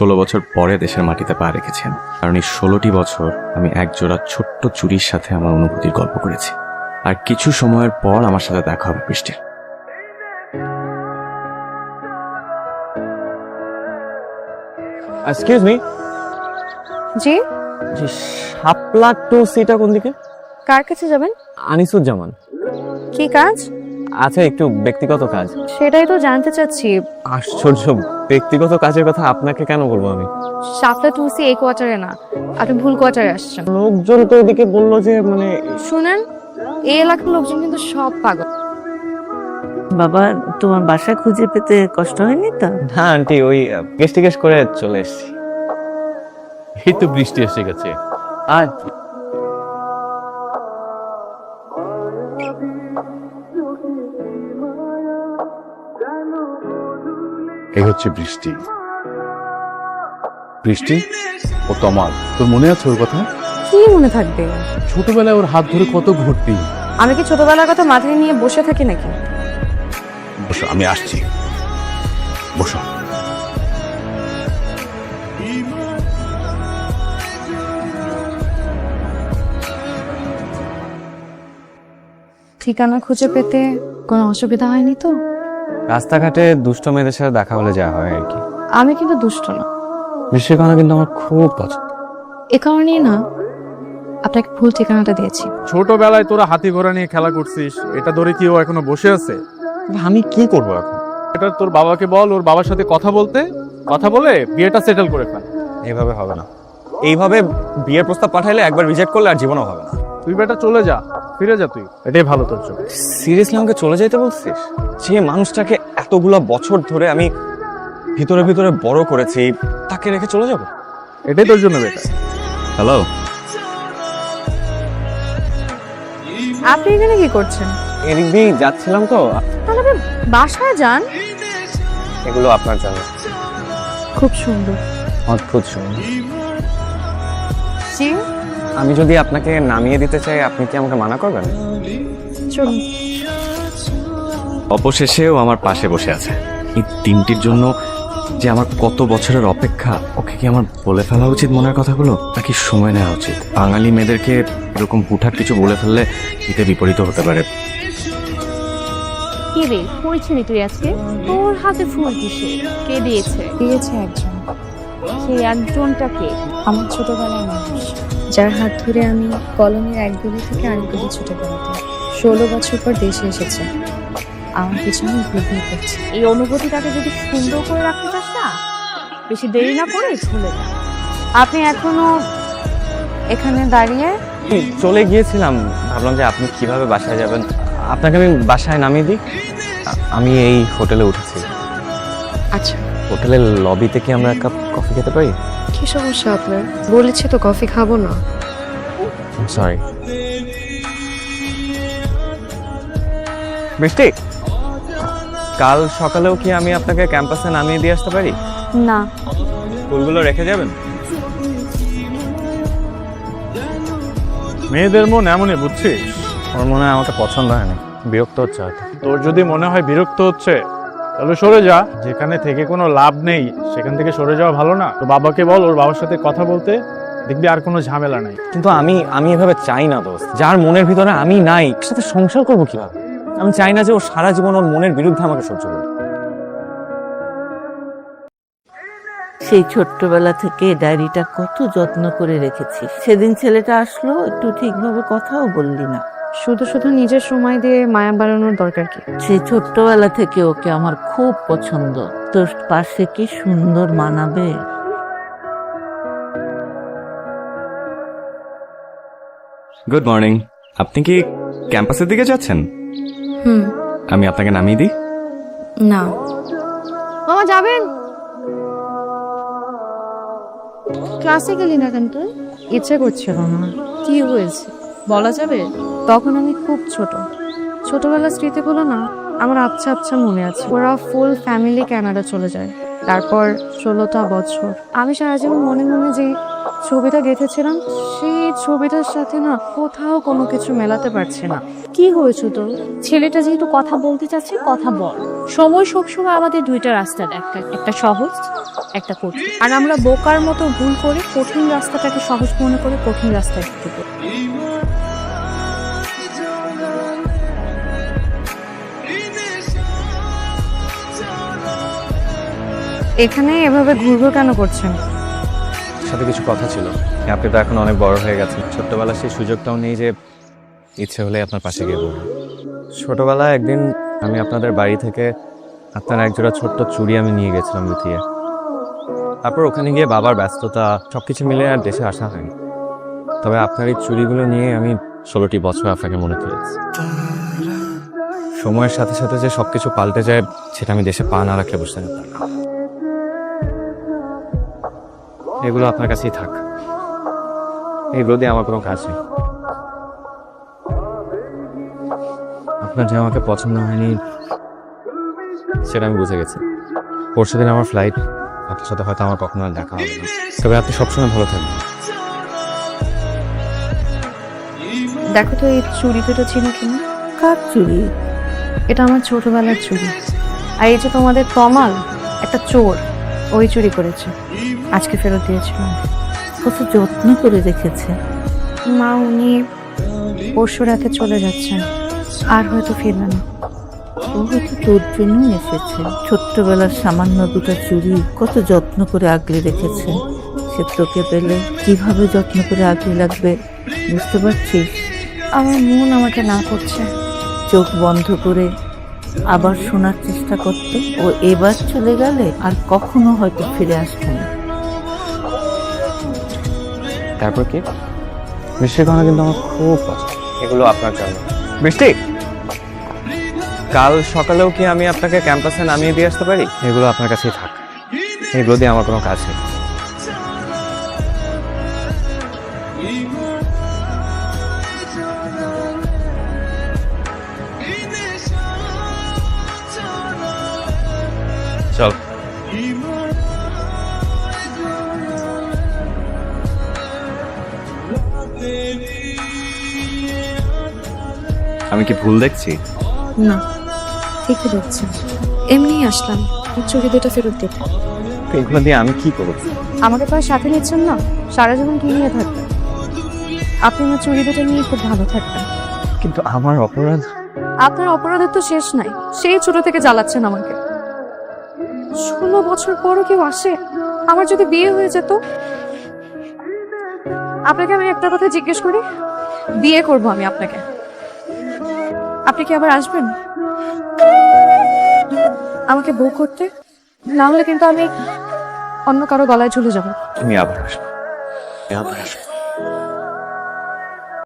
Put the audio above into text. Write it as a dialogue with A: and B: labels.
A: ষোলো বছর পরে দেশের মাটিতে পা রেখেছেন। কারণ এই ষোলোটি বছর আমি এক জোড়া ছোট্ট চুরির সাথে আমার অনুভূতির গল্প করেছি। আর কিছু সময়ের পর আমার সাথে দেখা হবে বৃষ্টির।
B: এক্সকিউজ মি
C: জি?
B: যে শাপলা টু সিটা কোন দিকে?
C: কার কাছে যাবেন?
B: আনিসুজ্জামান।
C: কি কাজ?
B: আচ্ছা একটু ব্যক্তিগত কাজ?
C: সেটাই তো জানতে চাচ্ছি।
B: আশ্চর্য ব্যক্তিগত কাজের কথা আপনাকে কেন বলব আমি?
C: সাতটা টুসি এই কোয়ার্টারে না আপনি ভুল কোয়ার্টারে আসছেন।
B: লোকজন তো ওদিকে বলল যে মানে
C: শুনেন এই এলাকার লোকজন কিন্তু সব পাগল।
D: বাবা তোমার বাসা খুঁজে পেতে কষ্ট হয়নি তো?
B: না আন্টি ওই গেস্ট টিকেস করে চলে এসেছি।
E: এই তো বৃষ্টি এসে গেছে।
B: আর
E: এই হচ্ছে বৃষ্টি। বৃষ্টি ও তমাল। তোর মনে আছে ওর কথা?
C: কি মনে থাকবে?
E: ছোটবেলায় ওর হাত ধরে কত ঘুরতি।
C: আমি কি ছোটবেলার কথা মাথায় নিয়ে বসে থাকি নাকি?
E: বসো আমি আসছি। বসো।
C: ঠিকানা খুঁজে পেতে কোনো অসুবিধা হয়নি তো?
B: রাস্তাঘাটে দুষ্ট মেয়েদের সাথে দেখা হলে যা হয় আর কি।
C: আমি কিন্তু দুষ্ট না।
B: কথা কিন্তু আমার খুব পছন্দ।
C: এ কারণেই না আপনাকে ভুল ঠিকানাটা দিয়েছি।
F: ছোটবেলায় তোরা হাতি ঘোড়া নিয়ে খেলা করছিস এটা ধরে কি ও এখনও বসে আছে?
B: আমি কি করব এখন?
F: এটা তোর বাবাকে বল ওর বাবার সাথে কথা বলতে কথা বলে বিয়েটা সেটেল করে ফেল।
B: এইভাবে হবে না। এইভাবে বিয়ের প্রস্তাব পাঠাইলে একবার রিজেক্ট করলে আর জীবনও হবে না।
F: তুই বেটা চলে যা ফিরে যা তুই। এটাই ভালো তোর জন্য।
B: সিরিয়াসলি আমাকে চলে যাইতে বলছিস? যে মানুষটাকে এতগুলো বছর ধরে আমি ভিতরে ভিতরে বড় করেছি তাকে রেখে চলে যাব?
F: এটাই তোর জন্য বেটা
A: হ্যালো
C: আপনি এখানে কি করছেন?
B: এদিক দিয়েই যাচ্ছিলাম তো।
C: তাহলে আপনি বাসায় যান।
B: এগুলো আপনার জন্য।
C: খুব সুন্দর।
B: অদ্ভুত সুন্দর।
C: জি?
B: আমি যদি আপনাকে নামিয়ে দিতে চাই আপনি কি আমাকে মানা করবেন?
C: চলুন।
A: অবশেষেও আমার পাশে বসে আছে। এই দিনটির জন্য যে আমার কত বছরের অপেক্ষা ওকে কি আমার বলে ফেলা উচিত মনের কথাগুলো? নাকি সময় নেওয়া উচিত? বাঙালি মেয়েদেরকে এরকম হুঠাট কিছু বলে ফেললে এতে বিপরীত হতে পারে।
G: কে রে পড়েছিলি তুই আজকে? তোর হাতে ফুল কিসে কে দিয়েছে?
C: দিয়েছে একজন।
G: সে একজনটা কে?
C: আমার ছোটবেলার মানুষ। যার হাত ধরে আমি কলমের এক গলি থেকে আরেক গলি ছুটে বেড়াতাম। ষোলো বছর পর দেশে এসেছে। আমার পিছনে ঘুরঘুর করছে।
G: এই অনুভূতিটাকে যদি সুন্দর করে রাখতে চাস না বেশি দেরি না করে চলে যা।
C: আপনি এখনও এখানে দাঁড়িয়ে
B: চলে গিয়েছিলাম। ভাবলাম যে আপনি কীভাবে বাসায় যাবেন? আপনাকে আমি বাসায় নামিয়ে দিই? আমি এই হোটেলে উঠেছি।
C: আচ্ছা।
B: হোটেলের লবিতে কি আমরা এক কাপ কফি খেতে পারি?
C: কি সমস্যা আপনার? বলেছি তো কফি খাব না।
B: সরি বৃষ্টি কাল সকালেও কি আমি আপনাকে ক্যাম্পাসে নামিয়ে দিয়ে আসতে পারি?
C: না।
B: ফুলগুলো রেখে যাবেন?
F: মেয়েদের মন এমনই বুঝছিস?
B: ওর মনে হয় আমাকে পছন্দ হয় না বিরক্ত হচ্ছে হয়তো।
F: তোর যদি মনে হয় বিরক্ত হচ্ছে তাহলে সরে যা। যেখানে থেকে কোনো লাভ নেই সেখান থেকে সরে যাওয়া ভালো না। তো বাবাকে বল ওর বাবার সাথে কথা বলতে দেখবি আর কোনো ঝামেলা নাই।
B: কিন্তু আমি আমি এভাবে চাই না দোস্ত। যার মনের ভিতরে আমি নাই সাথে সংসার করব কীভাবে? আমি চাই না যে ও সারা জীবন ওর মনের বিরুদ্ধে আমাকে সহ্য করবে
D: সেই ছোট্টবেলা থেকে ডায়েরিটা কত যত্ন করে রেখেছিস সেদিন ছেলেটা আসলো একটু ঠিকভাবে কথাও বললি না।
C: শুধু শুধু নিজের সময় দিয়ে মায়া বাড়ানোর দরকার কি?
D: সেই ছোট্টবেলা থেকে ওকে আমার খুব পছন্দ। তোর পাশে কি সুন্দর মানাবে?
A: গুড মর্নিং আপনি কি ক্যাম্পাসের দিকে যাচ্ছেন?
C: হুম।
A: আমি আপনাকে নামিয়ে দিই?
C: না।
G: মামা যাবেন? ক্লাসে গেলি না কেন তুই?
C: ইচ্ছে করছিল না
G: কি হয়েছে? বলা যাবে?
C: তখন আমি খুব ছোট। ছোটবেলার স্মৃতিগুলো না আমার আচ্ছা আচ্ছা মনে আছে। ওরা ফুল ফ্যামিলি কানাডা চলে যায়। তারপর ষোলোটা বছর। আমি সারা জীবন মনে মনে যে ছবিটা গেঁথেছিলাম সেই ছবিটার সাথে না কোথাও কোনো কিছু মেলাতে পারছি না।
G: কি হয়েছে তো ছেলেটা যেহেতু কথা বলতে চাচ্ছে কথা বল। সময় সবসময় আমাদের দুইটা রাস্তা দেখায় একটা সহজ একটা কঠিন। আর আমরা বোকার মতো ভুল করে কঠিন রাস্তাটাকে সহজ মনে করে কঠিন রাস্তায় ঢুকে পড়ি।
C: এখানে এভাবে ঘুরঘুর কেন করছেন?
B: সাথে কিছু কথা ছিল। আপনি তো এখন অনেক বড় হয়ে গেছেন। ছোট্টবেলার সেই সুযোগটাও নেই যে ইচ্ছে হলে আপনার পাশে গিয়ে বলব ছোটবেলায় একদিন আমি আপনাদের বাড়ি থেকে আপনার একজোড়া ছোট্ট চুড়ি আমি নিয়ে গেছিলাম লুকিয়ে তারপর ওখানে গিয়ে বাবার ব্যস্ততা সব কিছু মিলে আর দেশে আসা হয়নি। তবে আপনার এই চুড়িগুলো নিয়ে আমি ষোলোটি বছর আপনাকে মনে করেছি। সময়ের সাথে সাথে যে সব কিছু পাল্টে যায়, সেটা আমি দেশে পা না রাখলে বুঝতে পারতাম এগুলো আপনার কাছেই থাক। এগুলো দিয়ে আমার কোনো কাজ নেই। আপনার যে আমাকে পছন্দ হয়নি, সেটা আমি বুঝে গেছি। পরশু দিন আমার ফ্লাইট আপনার সাথে হয়তো আমার কখনো আর দেখা হবে না। তবে আপনি সবসময় ভালো থাকবেন।
C: দেখো তো এই চুড়ি দুটো ছিল কিনা?
D: কার চুরি
C: এটা আমার ছোটবেলার চুড়ি। আর এই যে তোমাদের তমাল, একটা চোর। ওই চুরি করেছে। আজকে ফেরত দিয়েছিলাম
D: কত যত্ন করে রেখেছে।
C: মা উনি পরশু রাতে চলে যাচ্ছেন। আর হয়তো ফিরবে না।
D: ও হয়তো তোর জন্যই এসেছে। ছোট্টবেলার সামান্য দুটো চুড়ি কত যত্ন করে আগলে রেখেছে। সে তোকে পেলে কীভাবে যত্ন করে আগলে রাখবে বুঝতে পারছিস?
C: আমার মন আমাকে না করছে।
D: চোখ বন্ধ করে আবার শোনার চেষ্টা করতে ও এবার চলে গেলে আর কখনো হয়তো ফিরে আসবে না।
B: তারপর কি? বৃষ্টির কথা কিন্তু আমার খুব পছন্দ। এগুলো আপনার জন্য। বৃষ্টি কাল সকালেও কি আমি আপনাকে ক্যাম্পাসে নামিয়ে দিয়ে আসতে পারি? এগুলো আপনার কাছেই থাক। এগুলো দিয়ে আমার কোনো কাজ নেই। আমি কি ভুল দেখছি?
C: না ঠিকই দেখছি। এমনি আসলাম চুড়ি দুটো ফেরত দিতে।
B: এগুলো দিয়ে আমি কি করব?
C: আমাকে তো আর সাথে নিচ্ছেন না? সারা জীবন কি নিয়ে থাকবেন? আপনি আমার চুড়ি দুটো নিয়ে খুব ভালো থাকবেন।
B: কিন্তু আমার অপরাধ
C: আপনার অপরাধের তো শেষ নাই। সেই ছোট থেকে জ্বালাচ্ছেন আমাকে। ষোলো বছর পরও কেউ আসে? আমার যদি বিয়ে হয়ে যেত? আপনাকে আমি একটা কথা জিজ্ঞেস করি? বিয়ে করব আমি আপনাকে। আপনি কি আবার আসবেন? আমাকে বউ করতে? না হলে কিন্তু আমি অন্য কারও গলায় ঝুলে যাব।
B: তুমি আবার আসবে। আবার আসবে।